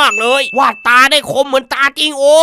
มากเลยวาดตาได้คมเหมือนตาจริงโอ้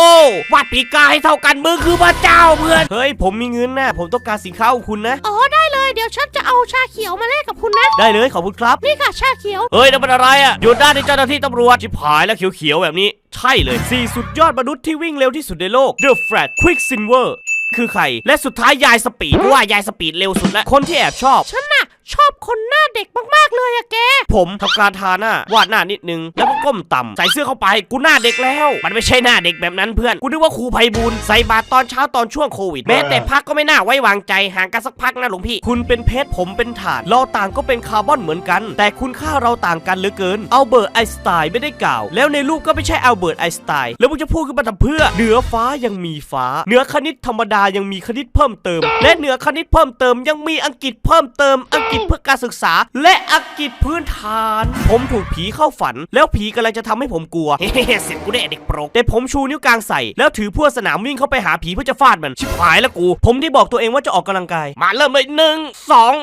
วาดปีกาให้เท่ากันมึงคือพระเจ้าเพื่อนเฮ้ยผมมีเงินนะผมต้องการสินค้าของคุณนะ อ๋อได้เลยเดี๋ยวฉันจะเอาชาเขียวมาแลกกับคุณนะ ได้เลยขอบคุณครับ นี่ค่ะชาเขียว เฮ้ยนั่นมันอะไรอะหยุดได้ที่เจ้าหน้าที่ตำรวจชิบหายแล้วเขียวๆแบบนี้ ใช่เลยสี่สุดยอดมนุษย์ที่วิ่งเร็วที่สุดในโลก The Flat Quicksilver คือใคร และสุดท้ายยายสปีดเพราะว่ายายสปีดเร็วสุดและคนที่แอบชอบ ฉันน่ะชอบคนหน้าเด็กมากๆเลยอะแก ผมทำการทาหน้าวาดหน้านิดนึง แล้วก็ก้มต่ำใส่เสื้อเข้าไปกูหน้าเด็กแล้ว มันไม่ใช่หน้าเด็กแบบนั้นเพื่อนกูนึกว่าครูไพบูลใส่บาตรตอนเช้าตอนช่วงโควิดแม้แต่พักก็ไม่น่าไว้วางใจห่างกันสักพักนะหลวงพี่ คุณเป็นเพชรผมเป็นถ่านเราต่างก็เป็นคาร์บอนเหมือนกัน แต่คุณค่าเราต่างกันเหลือเกินเอัลเบิร์ตไอน์สไตน์ไม่ได้กล่าว แล้วในรูปก็ไม่ใช่อัลเบิร์ตไอน์สไตน์แล้วมึงจะพูดขึ้นมาทำเพื่อเหนือฟ้ายังมีฟ้าเหนือคณิตธรรมดายังมีคณิตเพิ่มเติม และเหนือคณิตเพิ่มเติมยังมีอังกฤษเพิ่มเติม อังกฤษเพื่อการศึกษา และอังกฤษพื้นฐาน ผมถูกผีเข้าฝัน แล้วผีกำลังจะทำให้ผมกลัว เฮ้เสร็จกูได้เด็กโปรกแต่ผมชูนิ้วกลางใส่ แล้วถือพวกสนามวิ่งเข้าไปหาผีเพื่อจะฟาดมัน ชิบหายแล้วกู ผมได้บอกตัวเองว่าจะออกกำลังกาย มาเริ่มเลยหนึ่งสอง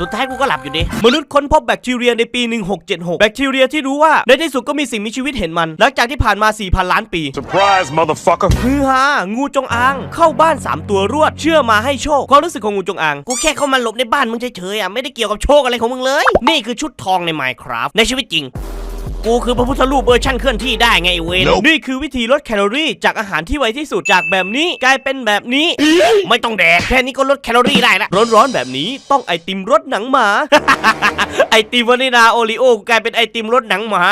สุดท้ายกูก็หลับอยู่ดี มนุษย์ค้นพบแบคทีเรียในปี 1676 แบคทีเรียที่รู้ว่า ในที่สุดก็มีสิ่งมีชีวิตเห็นมัน หลังจากที่ผ่านมา 4,000 ล้านปี Surprise, motherfucker. ฮือฮางูจงอาง เข้าบ้าน 3 ตัวรวด เชื่อมาให้โชค ความรู้สึกของงูจงอาง กูแค่เข้ามาหลบในบ้านมึงเฉยๆอะ ไม่ได้เกี่ยวกับโชคอะไรของมึงเลย นี่คือชุดทองใน Minecraft ในชีวิตจริง กูคือพระพุทธรูปเวอร์ชั่นเคลื่อนที่ได้ไงไอ้เวน Nope นี่คือวิธีลดแคลอรี่จากอาหารที่ไวที่สุดจากแบบนี้กลายเป็นแบบนี้ ไม่ต้องแดกแค่นี้ก็ลดแคลอรี่ได้ละร้อนๆแบบนี้ต้องไอติมรสหนังหมาไอ ติมวานิลาโอริโอกลายเป็นไอติมรสหนังหมา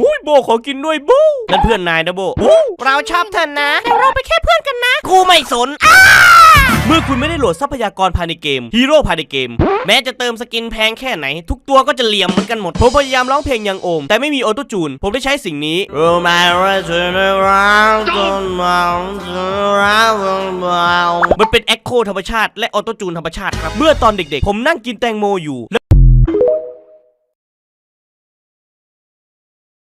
บุ้ยโบขอกินด้วยบูนั่นเพื่อนนายนะโบบูเราชอบเธอนะแต่เราไปนแค่เพื่อนกันนะกูไม่สนเมื่อคุณไม่ได้โหลดทรัพยากรภายในเกมฮีโร่ภายในเกม แม้จะเติมสกินแพงแค่ไหน ทุกตัวก็จะเหลี่ยมเหมือนกันหมด ผมพยายามร้องเพลงยังโอม แต่ไม่มีออโต้จูน ผมได้ใช้สิ่งนี้มันเป็นแอคโคธรรมชาติและออโต้จูนธรรมชาติครับ เมื่อตอนเด็กๆ ผมนั่งกินแตงโมอยู่แล้ว